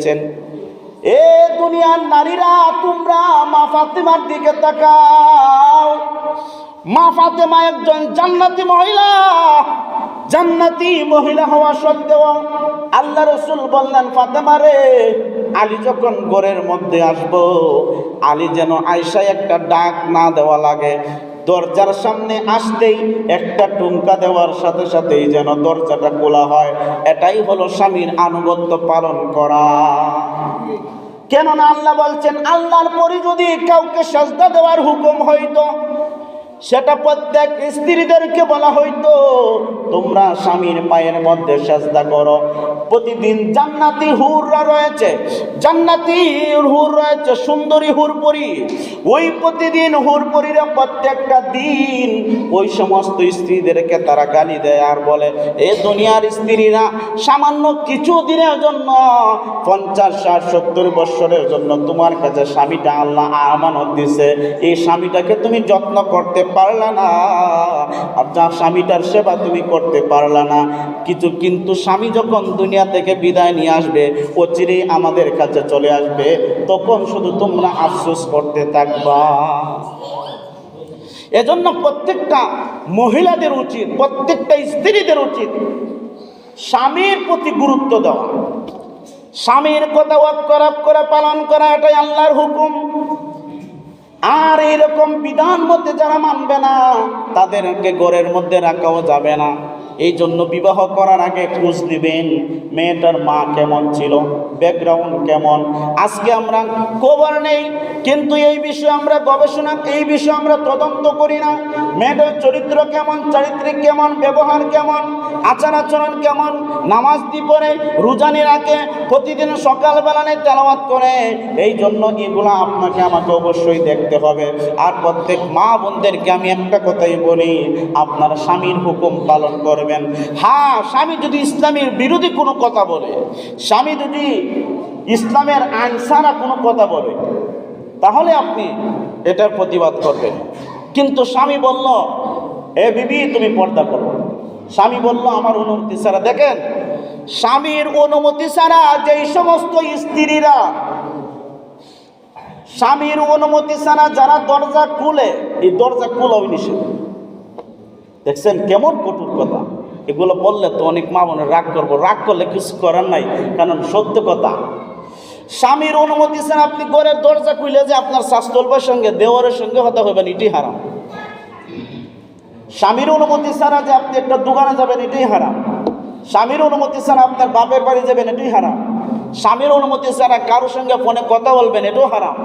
দিয়েছেন এ দুনিয়ার নারীরা, তোমরা মা ফাতেমার দিকে তাকাও। মা ফাতেমা একজন জান্নাতি মহিলা। জান্নাতি মহিলা হওয়া সত্ত্বেও আল্লাহ রসুল বললেন, ফাতেমা রে, আলী যখন ঘরের মধ্যে আসব, আলী যেন আয়সায় একটা ডাক না দেওয়া লাগে দরজার সামনে আসতেই একটা টুমকা দেওয়ার সাথে সাথেই যেন দরজাটা খোলা হয়। এটাই হলো স্বামীর আনুগত্য পালন করা। কেননা আল্লাহ বলছেন, আল্লাহর পরে যদি কাউকে সাজদা দেওয়ার হুকুম হইতো সেটা প্রত্যেক স্ত্রীদেরকে বলা হইতো, তোমরা স্বামীর পায়ের মধ্যে সাজদা করো। প্রতিদিন জান্নাতি হুররা রয়েছে, জান্নাতি হুর রয়েছে, সুন্দরী হুরপরি। ওই প্রতিদিন হুরপরিরা প্রত্যেকটা দিন ওই সমস্ত স্ত্রীদেরকে তারা গালি দেয় আর বলে, এ দুনিয়ার স্ত্রীরা সামান্য কিছু দিনের জন্য, পঞ্চাশ, ষাট, সত্তর বৎসরের জন্য তোমার কাছে স্বামীটা আল্লাহ আমানত দিছে। এই স্বামীটাকে তুমি যত্ন করতে পারলা না। যা স্বামীটার সেবা তুমি করতে পারলা না। কিছু কিন্তু স্বামী যখন দুনিয়া থেকে বিদায় নিয়ে আসবে অচিরেই আমাদের কাছে চলে আসবে। তখন শুধু তোমরা আফসোস করতে থাকবা। এজন্য প্রত্যেকটা মহিলাদের উচিত, প্রত্যেকটা স্ত্রীদের উচিত স্বামীর প্রতি গুরুত্ব দেওয়া। স্বামীর কথা অক্ষর করে পালন করা, এটাই আল্লাহর হুকুম। আর এরকম বিধান মধ্যে যারা মানবে না তাদেরকে গড়ের মধ্যে রাখাও যাবে না। এই জন্য বিবাহ করার আগে খোঁজ নেবেন, মেয়েটার মা কেমন ছিল ব্যাকগ্রাউন্ড কেমন। আজকে আমরা খবর নেই, কিন্তু এই বিষয়ে আমরা গবেষণা, এই বিষয়ে আমরা তদন্ত করি না। মেয়েটার চরিত্র কেমন, চারিত্রিক কেমন, ব্যবহার কেমন, আচার আচরণ কেমন, নামাজ দি পড়ে রোজানি রাখে, প্রতিদিন সকালবেলা নেই তেলাওয়াত করে এই জন্য এগুলো আপনাকে আমাকে অবশ্যই দেখতে হবে। আর প্রত্যেক মা বোনদেরকে আমি একটা কথাই বলি, আপনার স্বামীর হুকুম পালন করবেন হ্যাঁ স্বামী যদি ইসলামের বিরোধী কোনো কথা বলে, স্বামী যদি ইসলামের আনসারা কোনো কথা বলে, তাহলে আপনি এটার প্রতিবাদ করবেন। কিন্তু স্বামী বলল, এ বিবি, তুমি পর্দা করো। স্বামী বলল, আমার অনুমতি ছাড়া, দেখেন, স্বামীর অনুমতি ছাড়া যেই সমস্ত স্ত্রীরা, স্বামীর অনুমতি ছাড়া যারা দরজা খুলে, এই দরজা খোলাও নিষেধ। দেখছেন কেমন কঠোর কথা? এগুলো বললে তো অনেক মা মনে রাগ করব। রাগ করলে কিছু করার নাই, কারণ সত্য কথা। স্বামীর অনুমতি ছাড়া আপনি ঘরের দরজা খুলে যে আপনার শাস্তল্পের সঙ্গে, দেওয়ারের সঙ্গে হতে হবেন এটি হারাম। স্বামীর অনুমতি ছাড়া যে আপনি একটা দোকানে যাবেন, এটাই হারাম। স্বামীর অনুমতি ছাড়া আপনার বাপের বাড়ি যাবেন, এটাই হারাম। স্বামীর অনুমতি ছাড়া কারোর সঙ্গে ফোনে কথা বলবেন, এটাও হারাম।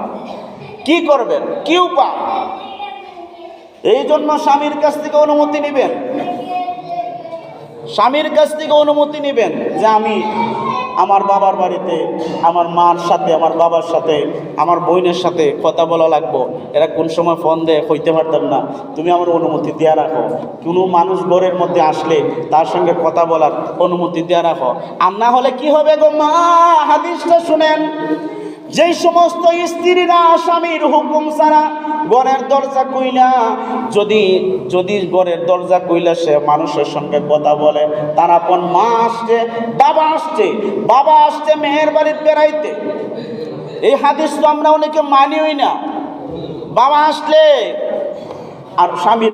কি করবেন? কি উপায়? এই জন্য স্বামীর কাছ থেকে অনুমতি নেবেন। স্বামীর কাছ থেকে অনুমতি নেবেন যে আমি আমার বাবার বাড়িতে, আমার মার সাথে, আমার বাবার সাথে, আমার বোনের সাথে কথা বলা লাগবো। এরা কোন সময় ফোন দেয় হইতে পারতাম না। তুমি আমার অনুমতি দেওয়া রাখো। কোনো মানুষ ঘরের মধ্যে আসলে তার সঙ্গে কথা বলার অনুমতি দেওয়া রাখো। আর না হলে কি হবে গো মা? হাদিসটা শুনেন। যেই সমস্ত স্ত্রীরা স্বামীর হুকুম ছাড়া ঘরের দরজা কইলা যদি যদি ঘরের দরজা কইলা সে মানুষের সঙ্গে কথা বলে, তার আপন মা আসছে, বাবা আসছে বাবা আসছে মেয়ের বাড়ির বেড়াইতে। এই হাদিস তো আমরা অনেকে মানিই না। বাবা আসলে আর স্বামী